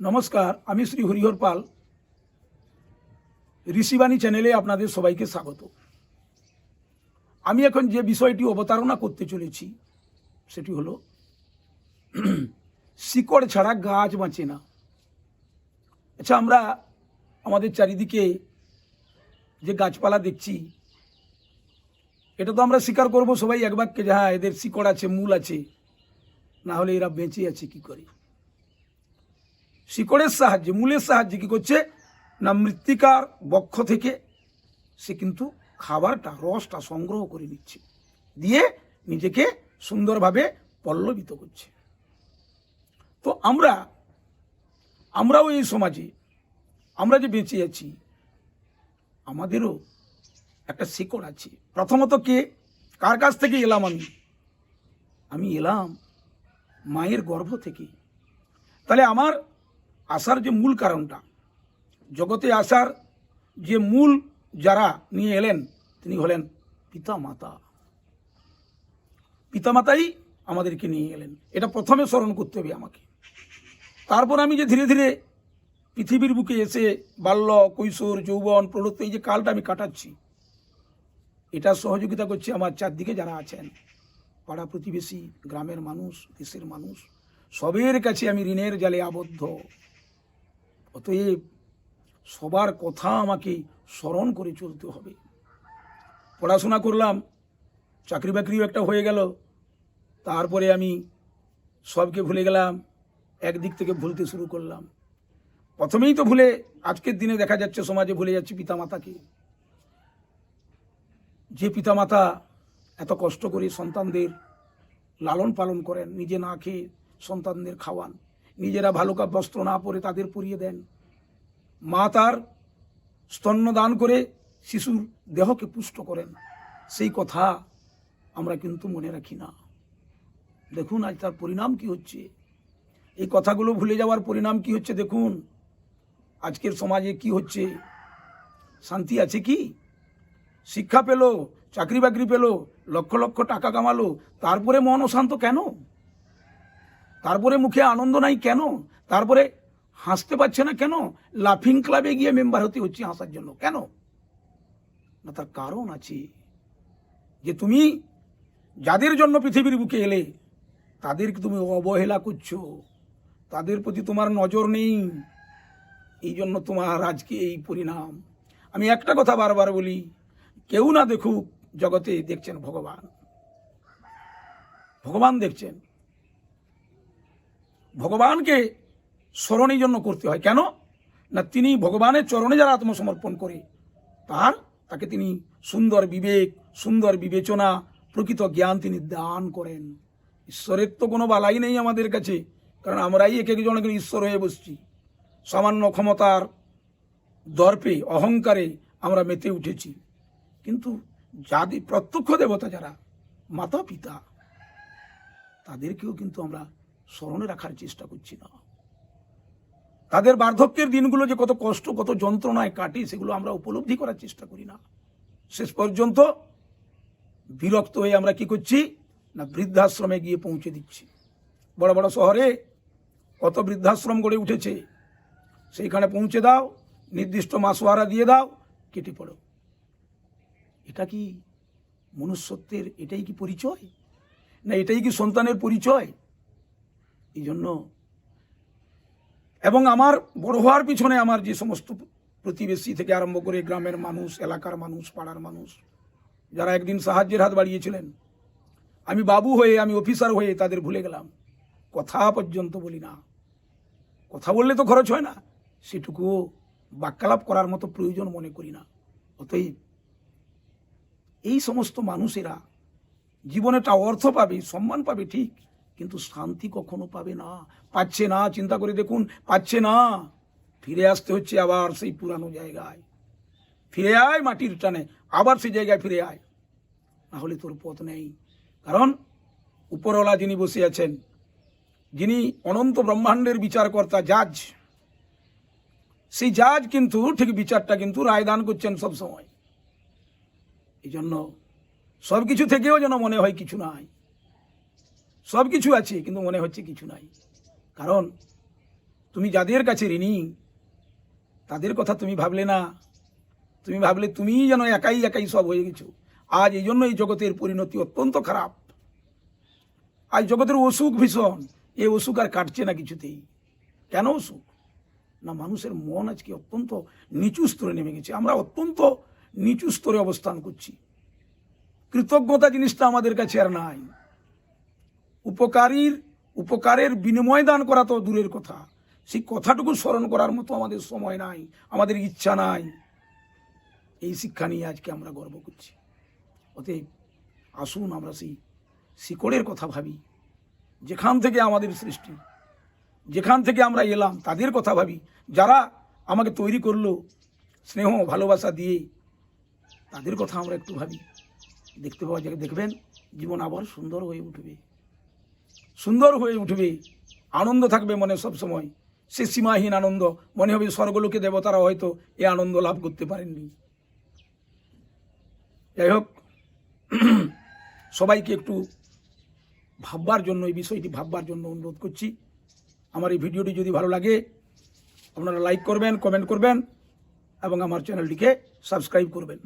নমস্কার, আমি শ্রী হরিহর পাল। ঋষিবাণী চ্যানেলে আপনাদের সবাইকে স্বাগত। আমি এখন যে বিষয়টি অবতারণা করতে চলেছি, সেটি হলো, শিকড় ছাড়া গাছ বাঁচে না। আচ্ছা আমরা আমাদের চারিদিকে যে গাছপালা দেখছি, এটা তো আমরা স্বীকার করব সবাই, এক বাক্যে যে হ্যাঁ এদের শিকড় আছে, মূল আছে, না হলে এরা বেঁচে আছে কি করে? শিকড়ের সাহায্যে, মূলের সাহায্যে কি করছে? না, মৃত্তিকার বক্ষ থেকে সে কিন্তু খাবারটা, রসটা সংগ্রহ করে নিচ্ছে। দিয়ে নিজেকে সুন্দরভাবে পল্লবিত করছে। তো আমরা, আমরাও এই সমাজে, আমরা যে বেঁচে আছি, আমাদেরও একটা শিকড় আছে। প্রথমত কে? কার কাছ থেকে এলাম আমি? আমি এলাম মায়ের গর্ভ থেকে। তাহলে আমার আসার যে মূল কারণটা, জগতে আসার যে মূল যারা নিয়ে এলেন, তিনি হলেন পিতা মাতা পিতামাতাই আমাদেরকে নিয়ে এলেন। এটা প্রথমে স্মরণ করতে হবে আমাকে। তারপর আমি যে ধীরে ধীরে পৃথিবীর বুকে এসে বাল্য, কৈশোর, যৌবন প্রলুপ্ত এই যে কালটা আমি কাটাচ্ছি, এটা সহযোগিতা করছে আমার চারদিকে যারা আছেন, পাড়া প্রতিবেশী, গ্রামের মানুষ, দেশের মানুষ, সবের কাছে আমি ঋণের জালে আবদ্ধ। অতএব সবার কথা আমাকে স্মরণ করে চলতে হবে। পড়াশোনা করলাম, চাকরি বাকরিও একটা হয়ে গেল। তারপরে আমি সবকে ভুলে গেলাম, একদিক থেকে ভুলতে শুরু করলাম। প্রথমেই তো ভুলে, আজকের দিনে দেখা যাচ্ছে সমাজে ভুলে যাচ্ছে পিতামাতাকে। যে পিতামাতা এত কষ্ট করে সন্তানদের লালন পালন করেন, নিজে না খেয়ে সন্তানদের খাওয়ান নিজেরা ভালো বস্ত্র না পরে তাদের পরিয়ে দেন। মা তার স্তন্য দান করে শিশুর দেহকে পুষ্ট করেন। সেই কথা আমরা কিন্তু মনে রাখি না। দেখুন, আজ তার পরিণাম কি হচ্ছে? এই কথাগুলো ভুলে যাওয়ার পরিণাম কি হচ্ছে দেখুন? আজকের সমাজে কি হচ্ছে? শান্তি আছে কি? শিক্ষা পেল, চাকরি বাকরি পেল, লক্ষ লক্ষ টাকা কামালো, তারপরে মন অশান্ত কেন? তারপরে মুখে আনন্দ নাই কেন? তারপরে হাসতে পারছে না কেন? লাফিং ক্লাবে গিয়ে মেম্বার হতে হচ্ছে হাসার জন্য। কেন? না, তার কারণ আছে যে তুমি যাদের জন্য পৃথিবীর বুকে এলে, তাদেরকে তুমি অবহেলা করছ। তাদের প্রতি তোমার নজর নেই। এই জন্য তোমার আজকে এই পরিণাম। আমি একটা কথা বারবার বলি, কেউ না দেখুক জগতে দেখছেন ভগবান। ভগবান দেখছেন। ভগবানকে স্মরণের জন্য করতে হয়। কেন? না, তিনি ভগবানের চরণে যারা আত্মসমর্পণ করে, তার, তাকে তিনি সুন্দর বিবেক, সুন্দর বিবেচনা, প্রকৃত জ্ঞান তিনি দান করেন। ঈশ্বরের তো কোনো বালাই নেই আমাদের কাছে, কারণ আমরাই এক একজন একজন ঈশ্বর হয়ে বসছি। সামান্য ক্ষমতার দর্পে, অহংকারে আমরা মেতে উঠেছি। কিন্তু যাদের প্রত্যক্ষ দেবতা যারা মাতা পিতা তাদেরকেও কিন্তু আমরা স্মরণে রাখার চেষ্টা করছি না। তাদের বার্ধক্যের দিনগুলো যে কত কষ্ট, কত যন্ত্রণায় কাটে, সেগুলো আমরা উপলব্ধি করার চেষ্টা করি না। শেষ পর্যন্ত বিরক্ত হয়ে আমরা কি করছি? না, বৃদ্ধাশ্রমে গিয়ে পৌঁছে দিচ্ছি। বড় বড় শহরে কত বৃদ্ধাশ্রম গড়ে উঠেছে, সেইখানে পৌঁছে দাও, নির্দিষ্ট মাসোয়ারা দিয়ে দাও, কেটে পড়ো। এটা কি মনুষ্যত্বের, এটাই কি পরিচয়? না, এটাই কি সন্তানের পরিচয়? এই জন্য এবং আমার বড় হওয়ার পিছনে আমার যে সমস্ত প্রতিবেশী থেকে আরম্ভ করে গ্রামের মানুষ, এলাকার মানুষ, পাড়ার মানুষ, যারা একদিন সাহায্যের হাত বাড়িয়েছিলেন, আমি বাবু হয়ে, আমি অফিসার হয়ে তাদের ভুলে গেলাম। কথা পর্যন্ত বলি না। কথা বললে তো খরচ হয় না। সেটুকুও বাক্যালাপ করার মতো প্রয়োজন মনে করি না। অতএব এই সমস্ত মানুষেরা জীবনেটা অর্থ পাবে, সম্মান পাবে, ঠিক কিন্তু শান্তি কখনো পাবে না। পাচ্ছে না, চিন্তা করে দেখুন, পাচ্ছে না। ফিরে আসতে হচ্ছে আবার সেই পুরানো জায়গায়। ফিরে আয় মাটির টানে, আবার সেই জায়গায় ফিরে আয়। না হলে তোর পথ নেই। কারণ উপরওয়ালা যিনি বসে আছেন, যিনি অনন্ত ব্রহ্মাণ্ডের বিচারকর্তা, জাজ। সেই জাজ কিন্তু ঠিক বিচারটা কিন্তু রায়দান করছেন সব সময় এই জন্য সব কিছু থেকেও যেন মনে হয় কিছু নাই। সব কিছু আছে, কিন্তু মনে হচ্ছে কিছু নাই। কারণ তুমি যাদের কাছে ঋণী, তাদের কথা তুমি ভাবলে না। তুমি ভাবলে তুমিই যেন একাই একাই সব হয়ে গেছো। আজ এই জন্য এই জগতের পরিণতি অত্যন্ত খারাপ। আজ জগতের অসুখ ভীষণ। এই অসুখ আর কাটছে না কিছুতেই। কেন অসুখ? না, মানুষের মন আজকে অত্যন্ত নিচু স্তরে নেমে গেছে। আমরা অত্যন্ত নিচু স্তরে অবস্থান করছি। কৃতজ্ঞতা জিনিসটা আমাদের কাছে আর নাই। উপকারীর, উপকারের বিনিময় দান করা তো দূরের কথা। সেই কথাটুকু স্মরণ করার মতো আমাদের সময় নাই, আমাদের ইচ্ছা নাই। এই শিক্ষা নিয়ে আজকে আমরা গর্ব করছি। অতএব আসুন আমরা সেই শিকড়ের কথা ভাবি। যেখান থেকে আমাদের সৃষ্টি, যেখান থেকে আমরা এলাম, তাদের কথা ভাবি। যারা আমাকে তৈরি করল, স্নেহ, ভালোবাসা দিয়ে, তাদের কথা আমরা একটু ভাবি। দেখতে পাওয়া যায় দেখবেন জীবন আবার সুন্দর হয়ে উঠবে। সুন্দর হয়ে উঠবে। আনন্দ থাকবে মনে সব সময়। সে সীমাহীন আনন্দ। মনে হবে স্বর্গলোকে দেবতারা হয়তো এ আনন্দ লাভ করতে পারেননি। যাই হোক, সবাইকে একটু ভাববার জন্য, এই বিষয়টি ভাববার জন্য অনুরোধ করছি। আমার এই ভিডিওটি যদি ভালো লাগে, আপনারা লাইক করবেন কমেন্ট করবেন এবং আমার চ্যানেলটিকে সাবস্ক্রাইব করবেন।